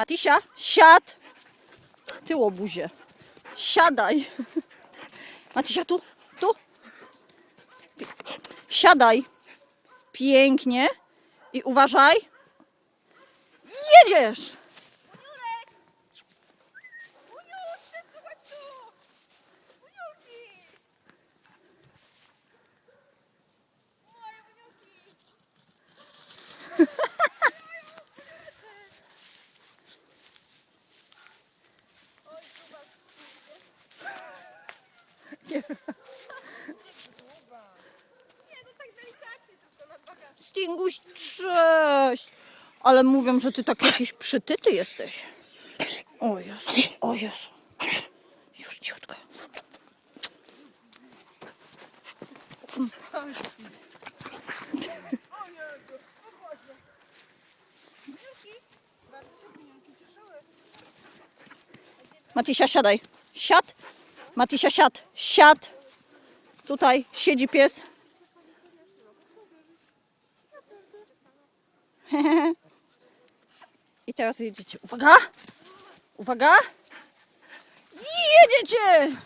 Matisia, siad. Ty łobuzie. Siadaj. Matisia, tu, tu. Siadaj. Pięknie. I uważaj. Jedziesz. Uniuś, szybko Gasy. Stinguś, cześć. Ale mówią, że ty tak jakiś przytyty jesteś. O Jezu, o Jezu. Już ciutko. Matisia, siadaj. Siad. Matisia, siad. Siad. Tutaj siedzi pies. I teraz jedziecie. Uwaga! Uwaga! Jedziecie!